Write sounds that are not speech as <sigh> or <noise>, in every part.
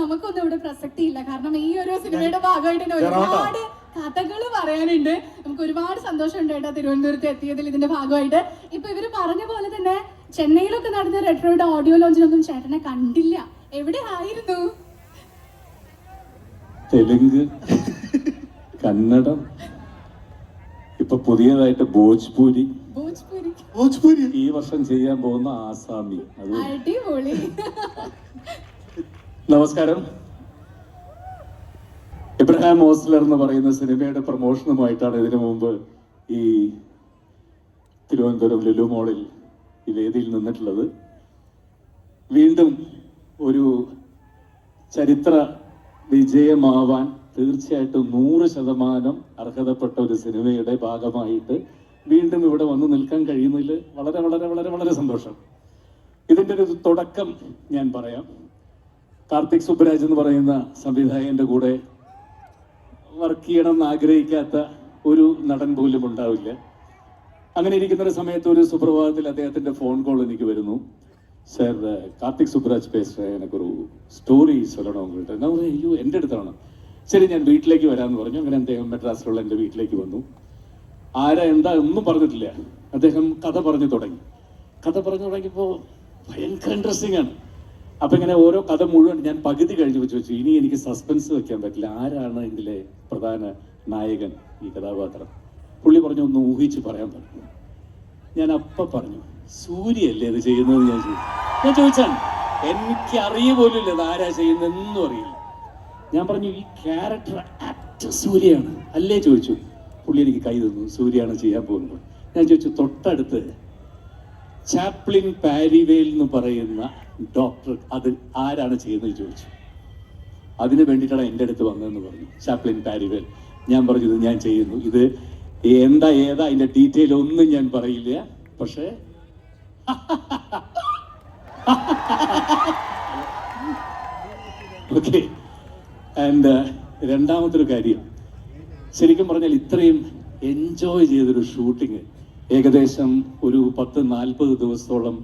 നമുക്കൊന്നും ഇവിടെ പ്രസക്തി ഇല്ല കാരണം ഈ ഒരു സിനിമയുടെ ഭാഗമായിട്ട് തന്നെ ഒരുപാട് കഥകൾ പറയാനുണ്ട്. നമുക്ക് ഒരുപാട് സന്തോഷമുണ്ട് കേട്ടോ തിരുവനന്തപുരത്ത് എത്തിയതിൽ ഇതിന്റെ ഭാഗമായിട്ട്. ഇപ്പൊ ഇവർ പറഞ്ഞ പോലെ തന്നെ ചെന്നൈയിലൊക്കെ നടന്ന റെട്രോയുടെ ഓഡിയോ ലോഞ്ചിനൊന്നും ചേട്ടനെ കണ്ടില്ല. എവിടെ ആയിരുന്നു? തെലുങ്ക് കന്നഡം ഇപ്പൊ പുതിയതായിട്ട് ഭോജ്പൂരി. ഭോജ്പുരി. ഭോജ്പൂരി? ഈ വർഷം ചെയ്യാൻ പോകുന്ന ആസാമി. അത് അടിപൊളി. നമസ്കാരം. ഇബ്രഹാം ഓസ്ലർ എന്ന് പറയുന്ന സിനിമയുടെ പ്രൊമോഷനുമായിട്ടാണ് ഇതിനു മുമ്പ് ഈ തിരുവനന്തപുരം ലുലു മോളിൽ ഈ വേദിയിൽ നിന്നിട്ടുള്ളത്. വീണ്ടും ഒരു ചരിത്ര വിജയമാവാൻ തീർച്ചയായിട്ടും നൂറ് ശതമാനം അർഹതപ്പെട്ട ഒരു സിനിമയുടെ ഭാഗമായിട്ട് വീണ്ടും ഇവിടെ വന്ന് നിൽക്കാൻ കഴിയുന്നതിൽ വളരെ വളരെ വളരെ വളരെ സന്തോഷം. ഇതിന്റെ ഒരു തുടക്കം ഞാൻ പറയാം. കാർത്തിക് സുബ്രാജ് എന്ന് പറയുന്ന സംവിധായകന്റെ കൂടെ വർക്ക് ചെയ്യണം എന്ന് ആഗ്രഹിക്കാത്ത ഒരു നടൻ പോലും ഉണ്ടാവില്ല. അങ്ങനെ ഇരിക്കുന്ന സമയത്ത് ഒരു സുപ്രഭാതത്തിൽ അദ്ദേഹത്തിന്റെ ഫോൺ കോൾ എനിക്ക് വരുന്നു. സർ uh, കാർത്തിക് സുബ്രാജ് പേസ് എനിക്കൊരു സ്റ്റോറി ചൊല്ലണം ഉങ്ങൾട്ട് ഞാൻ പറഞ്ഞു അയ്യോ എന്റെ അടുത്താണ്. ശരി ഞാൻ വീട്ടിലേക്ക് വരാമെന്ന് പറഞ്ഞു. അങ്ങനെ അദ്ദേഹം മെഡ്രാസിലുള്ള എന്റെ വീട്ടിലേക്ക് വന്നു. ആരാ എന്താ ഒന്നും പറഞ്ഞിട്ടില്ല. അദ്ദേഹം കഥ പറഞ്ഞു തുടങ്ങി. കഥ പറഞ്ഞു തുടങ്ങിയപ്പോൾ ഭയങ്കര ഇൻട്രസ്റ്റിംഗ് ആണ്. അപ്പൊ ഇങ്ങനെ ഓരോ കഥ മുഴുവൻ ഞാൻ പകുതി കഴിഞ്ഞ് വെച്ച് വെച്ചു. ഇനി എനിക്ക് സസ്പെൻസ് വെക്കാൻ പറ്റില്ല. ആരാണ് ഇതിലെ പ്രധാന നായകൻ ഈ കഥാപാത്രം? പുള്ളി പറഞ്ഞു ഒന്ന് ഊഹിച്ച് പറയാൻ പറ്റും ഞാൻ അപ്പ പറഞ്ഞു സൂര്യയല്ലേ അത് ചെയ്യുന്നത് ഞാൻ ചോദിച്ചു. ഞാൻ ചോദിച്ചാണ് എനിക്ക് അറിയ പോലും ഇല്ല ആരാ ചെയ്യുന്നതെന്നും അറിയില്ല. ഞാൻ പറഞ്ഞു ഈ ക്യാരക്ടർ ആക്ടർ സൂര്യയാണ്. അല്ലേ ചോദിച്ചു. പുള്ളി എനിക്ക് കൈ തന്നു സൂര്യയാണ് ചെയ്യാൻ പോകുന്നത്. ഞാൻ ചോദിച്ചു തൊട്ടടുത്ത് ചാപ്ലിൻ പാരിവേൽ എന്ന് പറയുന്ന ഡോക്ടർ അത് ആരാണ് ചെയ്യുന്നത് ചോദിച്ചു. അതിന് വേണ്ടിയിട്ടാണ് എന്റെ അടുത്ത് വന്നതെന്ന് പറഞ്ഞു. ചാപ്ലിൻ പാരിവേൽ ഞാൻ പറഞ്ഞു ഇത് ഞാൻ ചെയ്യുന്നു. ഇത് എന്താ ഏതാ? അതിന്റെ ഡീറ്റെയിൽ ഒന്നും ഞാൻ പറയില്ല. പക്ഷേ <laughs> ആൻഡ് രണ്ടാമതൊരു കാര്യം. ശരിക്കും പറഞ്ഞാൽ ഇത്രയും എൻജോയ് ചെയ്തൊരു ഷൂട്ടിങ് ഏകദേശം ഒരു പത്ത് നാൽപ്പത് ദിവസത്തോളം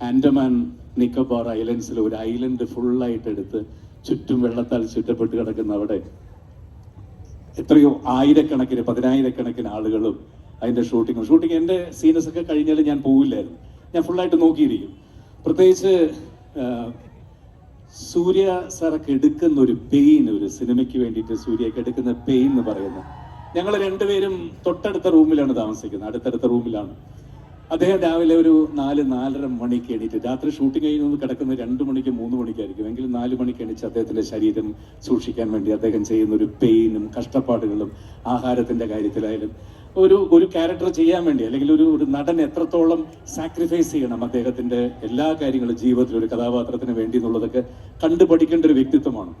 ആൻഡമാൻ നിക്കോബാർ ഐലൻഡ്സിൽ ഒരു ഐലൻഡ് ഫുള്ളായിട്ട് എടുത്ത് ചുറ്റും വെള്ളത്താൽ ചുറ്റപ്പെട്ട് കിടക്കുന്ന അവിടെ എത്രയോ ആയിരക്കണക്കിന് പതിനായിരക്കണക്കിന് ആളുകളും അതിന്റെ ഷൂട്ടിങ്ങും ഷൂട്ടിങ് എന്റെ സീനസ് ഒക്കെ കഴിഞ്ഞാൽ ഞാൻ പോവില്ലായിരുന്നു. ഞാൻ ഫുള്ളായിട്ട് നോക്കിയിരിക്കും. പ്രത്യേകിച്ച് സൂര്യ സാറൊക്കെ എടുക്കുന്ന ഒരു പെയിൻ ഒരു സിനിമയ്ക്ക് വേണ്ടിയിട്ട് സൂര്യക്ക് എടുക്കുന്ന പെയിൻ എന്ന് പറയുന്നത് ഞങ്ങൾ രണ്ടുപേരും തൊട്ടടുത്ത റൂമിലാണ് താമസിക്കുന്നത്. അടുത്തടുത്ത റൂമിലാണ് അദ്ദേഹം രാവിലെ ഒരു നാല് നാലര മണിക്ക് എണീറ്റ് രാത്രി ഷൂട്ടിംഗ് കഴിഞ്ഞൊന്ന് കിടക്കുന്ന രണ്ട് മണിക്ക് മൂന്ന് മണിക്കായിരിക്കും. എങ്കിലും നാല് മണിക്ക് എണീച്ച് അദ്ദേഹത്തിന്റെ ശരീരം സൂക്ഷിക്കാൻ വേണ്ടി അദ്ദേഹം ചെയ്യുന്ന ഒരു പെയിനും കഷ്ടപ്പാടുകളും ആഹാരത്തിന്റെ കാര്യത്തിലായാലും ഒരു ഒരു ക്യാരക്ടർ ചെയ്യാൻ വേണ്ടി അല്ലെങ്കിൽ ഒരു ഒരു നടൻ എത്രത്തോളം സാക്രിഫൈസ് ചെയ്യണം അദ്ദേഹത്തിന്റെ എല്ലാ കാര്യങ്ങളും ജീവിതത്തിൽ ഒരു കഥാപാത്രത്തിന് വേണ്ടി എന്നുള്ളതൊക്കെ കണ്ടു പഠിക്കേണ്ട ഒരു വ്യക്തിത്വമാണ്.